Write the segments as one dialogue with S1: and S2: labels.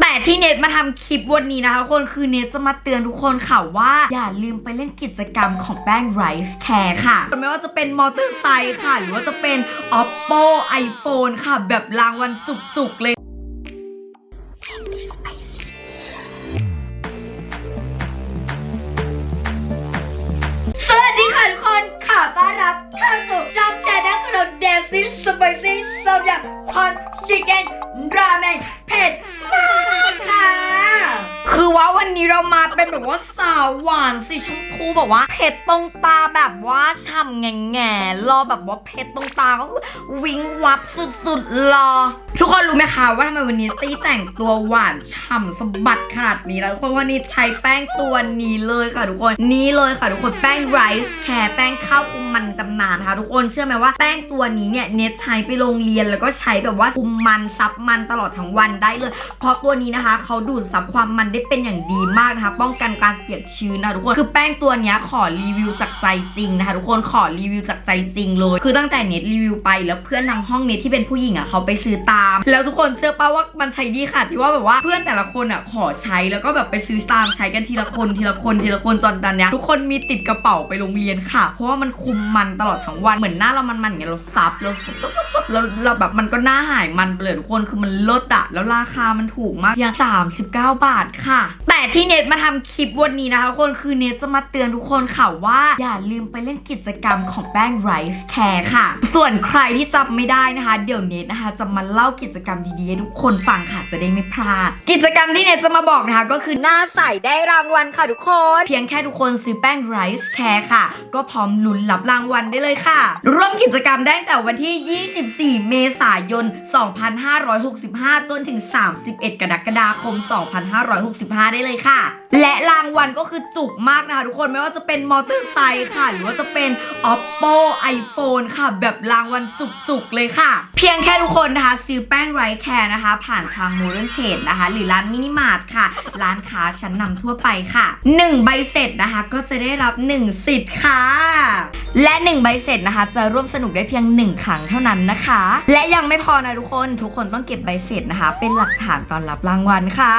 S1: แต่ที่เน็ตมาทำคลิปวันนี้นะคะทุกคนคือเน็ตจะมาเตือนทุกคนค่ะว่า อย่าลืมไปเล่นกิจกรรมของแป้งไรซ์แคร์ค่ะ ไม่ว่าจะเป็นมอเตอร์ไซค์ค่ะ หรือว่าจะเป็น oppo iphone ค่ะ แบบรางวัลจุกๆเลยสวัสดีค่ะทุกคนขอต้อนรับข้าแชร์นักขนมแดซี่สไปซี่ซับอย่างฮอตชิคเก้นราเมง วันนี้เรามาเป็นแบบว่าสาวหวานสีชมพูแบบว่าเผ็ดตรงตาแบบว่าฉ่ำแง่แง่รอแบบว่าเผ็ดตรงตาก็คือวิงวับสุดๆรอ ทุกคนรู้ไหมคะว่าทำไมวันนี้ตี้แต่งตัวหวานฉ่ำสะบัดขนาดนี้แล้วทุกคนวันนี้ใช้แป้งตัวนี้เลยค่ะทุกคนนี่เลยค่ะทุกคนแป้งไรซ์แคร์แป้งข้าวคุมมันตำนานนะคะทุกคนเชื่อไหมว่าแป้งตัวนี้เนี่ยเน็ตใช้ไปโรงเรียนแล้วก็ใช้แบบว่าคุมมันซับมันตลอดทั้งวันได้เลย เพราะตัวนี้นะคะเขาดูดซับความมันได้เป็นอย่างดีมากนะคะป้องกันการเปียกชื้นนะทุกคนคือแป้งตัวนี้ขอรีวิวจากใจจริงนะคะทุกคนขอรีวิวจากใจจริงเลย คือตั้งแต่เน็ตรีวิวไปแล้วเพื่อนทางห้องเน็ตที่เป็นผู้หญิงอะเขาไปซื้อตาม แล้วทุกคนเชื่อป่าว่ามันใช้ดีค่ะที่ว่าแบบว่าเพื่อนแต่ละคนอะขอใช้แล้วก็แบบไปซื้อตามใช้กันทีละคนทีละคนทีละคนจนตอนเนี้ยทุกคนมีติดกระเป๋าไปโรงเรียนค่ะ เพราะว่ามันคุมมันตลอดทั้งวันเหมือนหน้าเรามันๆอย่างเงี้ยเราซับเราซับแล้วเราแบบมันก็หน้าหายมันไปเลยทุกคนคือมันลิศอะแล้วราคามันถูกมากเพียง39 บาทค่ะ แต่ที่เน็ตมาทำคลิปวันนี้นะคะทุกคนคือเน็ตจะมาเตือนทุกคนค่ะว่า อย่าลืมไปเล่นกิจกรรมของแป้งไรซ์แคร์ค่ะ ส่วนใครที่จำไม่ได้นะคะ เดี๋ยวเน็ตนะคะ จะมาเล่ากิจกรรมดีๆให้ทุกคนฟังค่ะจะได้ไม่พลาด กิจกรรมที่เน็ตจะมาบอกนะคะ ก็คือหน้าใสได้รางวัลค่ะทุกคน เพียงแค่ทุกคนซื้อแป้งไรซ์แคร์ค่ะ ก็พร้อมลุ้นรับรางวัลได้เลยค่ะ ร่วมกิจกรรมได้ตั้งแต่วันที่ 24 เมษายน 2565 จนถึง 31 กรกฎาคม 2565 ได้เลยค่ะ และรางวัลก็คือจุกมากนะคะทุกคนไม่ว่าจะเป็นมอเตอร์ไซค์ค่ะ หรือว่าจะเป็น oppo iphone ค่ะ แบบรางวัลจุกๆเลยค่ะ เพียงแค่ทุกคนนะคะซื้อแป้งไรแคร์นะคะ ผ่านทาง Modern Trade นะคะ หรือร้านมินิมาร์ทค่ะ ร้านค้าชั้นนำทั่วไปค่ะ 1 ใบเสร็จนะคะก็จะได้รับ 1 สิทธิ์ค่ะ และ 1 ใบเสร็จนะคะ จะร่วมสนุกได้เพียง 1 ครั้งเท่านั้นนะคะ และยังไม่พอนะทุกคน ทุกคนต้องเก็บใบเสร็จนะคะ เป็นหลักฐานตอนรับรางวัลค่ะ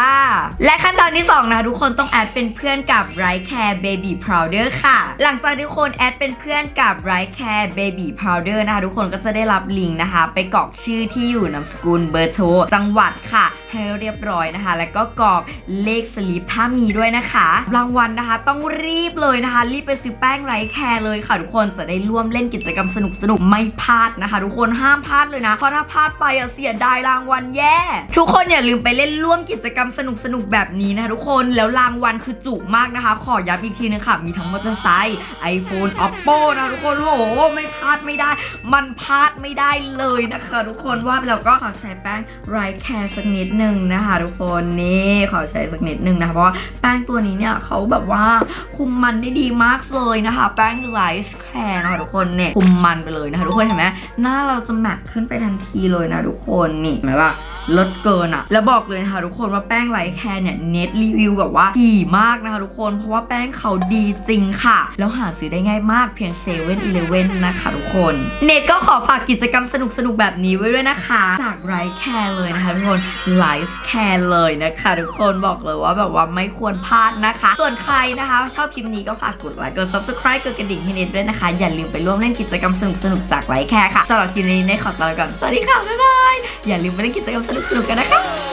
S1: และขั้นตอนที่ 2นะคะทุกคนต้องแอดเป็นเพื่อนกับ Right Care Baby Powder ค่ะ หลังจากทุกคนแอดเป็นเพื่อนกับ Right Care Baby Powder นะคะ ทุกคนก็จะได้รับลิงก์นะคะ ไปกรอกชื่อที่อยู่นามสกุลเบอร์โทรจังหวัดค่ะ ให้เรียบร้อยนะคะ แล้วก็กรอกเลขสลิปถ้ามีด้วยนะคะรางวัลนะคะ ต้องรีบเลยนะคะ รีบไปซื้อแป้งไรแคร์เลยค่ะทุกคนจะได้ร่วมเล่นกิจกรรมสนุกสนุกๆไม่พลาดนะคะ ทุกคนห้ามพลาดเลยนะเพราะถ้าพลาดไปอะเสียดายรางวัลแย่ ทุกคนอย่าลืมไปเล่นร่วมกิจกรรมสนุกสนุกๆแบบนี้นะคะทุกคนแล้วรางวัลคือจุมากนะคะ ขอย้ำอีกทีนึงค่ะ มีทั้งมอเตอร์ไซค์ iPhone Oppo นะทุกคนโอ้โหไม่พลาดไม่ได้ มันพลาดไม่ได้เลยนะคะ ทุกคนว่าแล้วก็ขอใช้แป้งไรแคร์สักนิดนึงนึงนะคะ ทุกคนนี่ขอใช้สักนิดนึงนะคะเพราะว่าแป้งตัวนี้เนี่ยเขาแบบว่าคุมมันได้ดีมากเลยนะคะ แป้งไรซ์แคร์นะคะทุกคนเนี่ยคุมมันไปเลยนะคะ ทุกคนเห็นไหมหน้าเราจะแมทขึ้นไปทันทีเลยนะทุกคนนี่เห็นไหมล่ะลดเกินอะแล้วบอกเลยนะคะทุกคนว่าแป้งไรแคร์เนี่ยเน็ตรีวิวแบบว่าดีมากนะคะทุกคนเพราะว่าแป้งเขาดีจริงค่ะ แล้วหาซื้อได้ง่ายมากเพียงเซเว่นอีเลเว่นนะคะทุกคน เน็ตก็ขอฝากกิจกรรมสนุกๆแบบนี้ไว้ด้วยนะคะ จากไรแคร์เลยนะคะทุกคนไลฟ์แคร์เลยนะคะทุกคนบอกเลยว่าแบบว่าไม่ควรพลาดนะคะ ส่วนใครนะคะ ชอบคลิปนี้ก็ฝากกดไลค์กด subscribe กดกระดิ่งให้เน็ตด้วยนะคะ อย่าลืมไปร่วมเล่นกิจกรรมสนุกๆจากไรแคร์ค่ะสำหรับคลิปนี้เน็ตขอตัวลาไปก่อนสวัสดีค่ะบ๊ายบายอย่าลืมไปเล่นกิจกรรมส